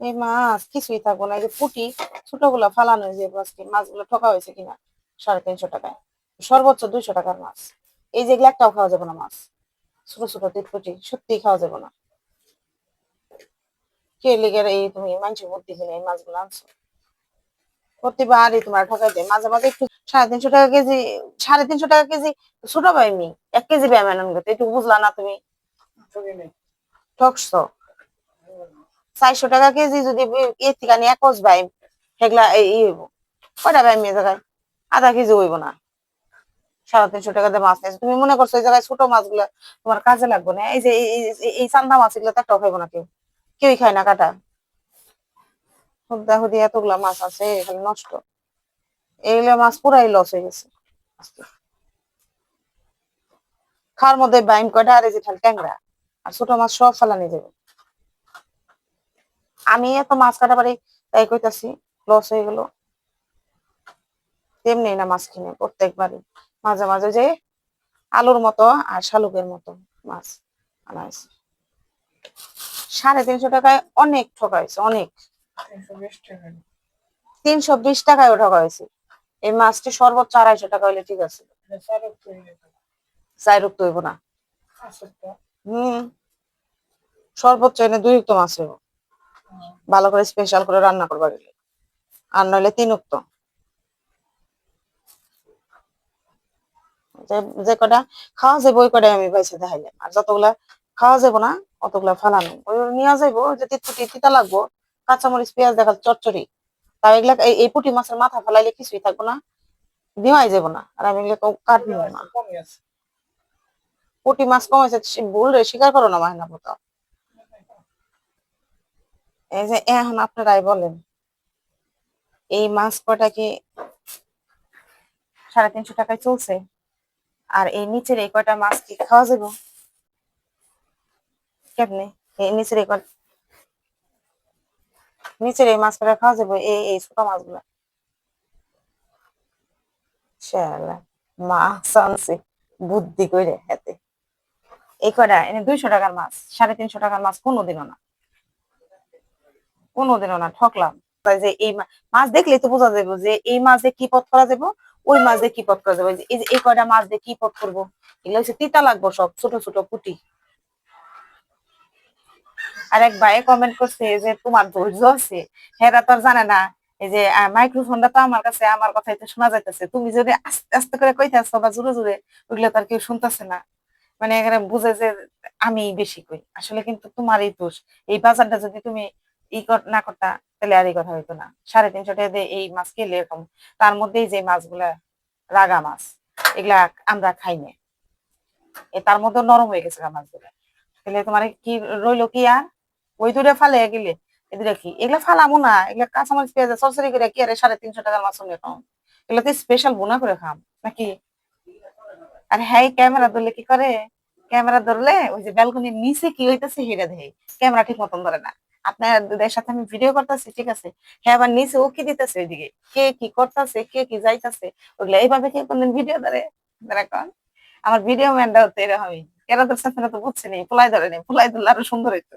এই মাছ কিছুই থাকব না এই যে পুটি ছোটগুলা ফালানো যে আজকে মাছগুলো ঠকা হয়েছে কিনা? সাড়ে তিনশো টাকায়। সর্বোচ্চ দুইশো টাকার মাছ। এই যে এগুলো একটাও খাওয়া যাবে না মাছ। ছোট ছোট তিটপুটি সত্যি খাওয়া যাবে না। কে লেগে এই তুমি মানুষের মধ্যে কিনে এই মাছগুলো আনছো? প্রতিবারই তোমার ঠকাই দেয়। মাঝে মাঝে একটু সাড়ে তিনশো টাকা কেজি সাড়ে তিনশো টাকা কেজি ছোট পাইনি এক কেজি ব্যায়াম আনন্দ একটু বুঝলা না তুমি? ঠকছো? চারশো টাকা কেজি যদি এর থেকে একজ ভাই সেগুলা এই হইব। কয়টা ভাই মেয়ে জায়গায়? আধা কেজি হইব না। সাড়ে তিনশো টাকা দিয়ে মাছ নিয়েছে। তুমি মনে করছ এই জায়গায় ছোট মাছগুলা তোমার কাজে লাগবে না? এই যে এই- চান্দা মাছ এগুলো তো একটাও খাইবো না কেউ। কেউই খায় না কাটা। হুদা হুদি এতগুলা মাছ আছে নষ্ট। এইগুলা মাছ পুরাই লস হয়ে গেছে। খাওয়ার মধ্যে বাইম কয়টা? আর এই যে ট্যাংরা। আর ছোট মাছ সব ফালানি যাবে আমি এত মাছ কাটা পারি তাই কইতাছি লস হয়ে গেল। তেমনি না মাছ কিনে প্রত্যেকবারই। মাঝে মাঝে যে আলুর মতো আর শালুকের মতো মাছ আনা হয়েছে। সাড়ে তিনশো টাকায় অনেক ঠকা হয়েছে অনেক। তিনশো বিশ টাকায় ঠকা হয়েছে। এই মাছটি সর্বোচ্চ আড়াইশো টাকা হলে ঠিক আছে। চাই রুক্ত হইব না। হম। সর্বোচ্চ এনে দুই মাছ হইব। ভালো করে স্পেশাল করে রান্না করবা গেলে আর নইলে তিন উক্ত। যে- কটা খাওয়া যাব ওই কটাই আমি পয়সা দেখাইলাম। আর যতগুলা খাওয়া যাব না অতগুলা ফালানো। ওই নিয়ে যাইবো যে তিতপুটি তিতা লাগবো কাঁচামরিচ পেঁয়াজ দেখা চচ্চড়ি তাও এগুলা এই এই পুঁটি মাছের মাথা ফেলাইলে কিছুই থাকব না নেওয়াই যাব না। আর আমি এগুলো কাটবো না। পুটি মাছ কমেছে ভুল রে স্বীকার করো না মাহিনা মতো এই যে এখন আপনারাই বলেন। এই মাছ কটা কি সাড়ে তিনশো টাকায় চলছে? আর এই নিচের এই কয়টা মাছ কি খাওয়া যাব? কেমনে? এই নিচের এই নিচের এই মাছ কটা খাওয়া যাব? এই এই ছোট মাছগুলা। মাছ আনছে, বুদ্ধি করে হাতে এই কয়টা? এনে দুইশো টাকার মাছ, সাড়ে তিনশো টাকার মাছ কোনোদিনও না। কোনোদিনও না, ঠকলাম। যে এই মাছ দেখলে তো বোঝা যাবে যে এই মাছ দিয়ে কি পথ করা যাবে ওই মাছ দিয়ে কি পথ করা যাবে এই যে এই কয়টা মাছ দিয়ে কি পথ করব? এগুলো হচ্ছে তিতা লাগবো সব, ছোট ছোট পুটি। আর এক ভাই কমেন্ট করছে যে, তোমার ধৈর্য আছে? হেরা তো আর জানে না। এই যে মাইক্রোফোনটা তো আমার কাছে, আমার কথাই তো শোনা যাইতেছে। তুমি যদি আস্তে আস্তে করে কইতেছো বা জোরে জোরে, ওইগুলো তার কেউ শুনতেছে না। মানে এখানে বুঝে যে আমি বেশি কই। আসলে কিন্তু তোমারই দোষ। এই বাজারটা যদি তুমি ই না করতা, তাহলে আর এই কথা হইতো না। সাড়ে তিনশো টাকা দিয়ে এই মাছ খেলে এরকম। তার মধ্যেই যে মাছগুলা, রাগা মাছ, এগুলা আমরা খাই না। তার মধ্যে নরম হয়ে গেছে মাছগুলা। তাহলে তোমার কি রইল কি আর? ওই দূরে ফালে গেলে এদিকে কি? এগুলা ফালামো না, এগুলা কাঁচামরিচ, পেঁয়াজ, সরসরি করে কি আরে সাড়ে তিনশো টাকার মাছ নিয়ে খাও এগুলো তো স্পেশাল বোনা করে খাম, নাকি? আর হ্যাঁ ক্যামেরা ধরলে কি করে? ক্যামেরা ধরলে ওই যে ব্যালকনির নিচে কি হইতেছে হেরে দেয় ক্যামেরা ঠিক মতন ধরে না। আপনাদের সাথে আমি ভিডিও করতেছি, ঠিক আছে? হ্যাঁ আবার নিচে ও কি দিতেছে ওইদিকে। কে কি করতেছে, কে কি যাইতেছে, ওগুলো এইভাবে কে কোনদিন ভিডিও ধরে? দেখুন আমার ভিডিও ম্যানটা হতে এরকমই। কেন তো তো বুঝছেনি পোলাই ধরে নেই পোলাই ধরলে আরও সুন্দর হইতো।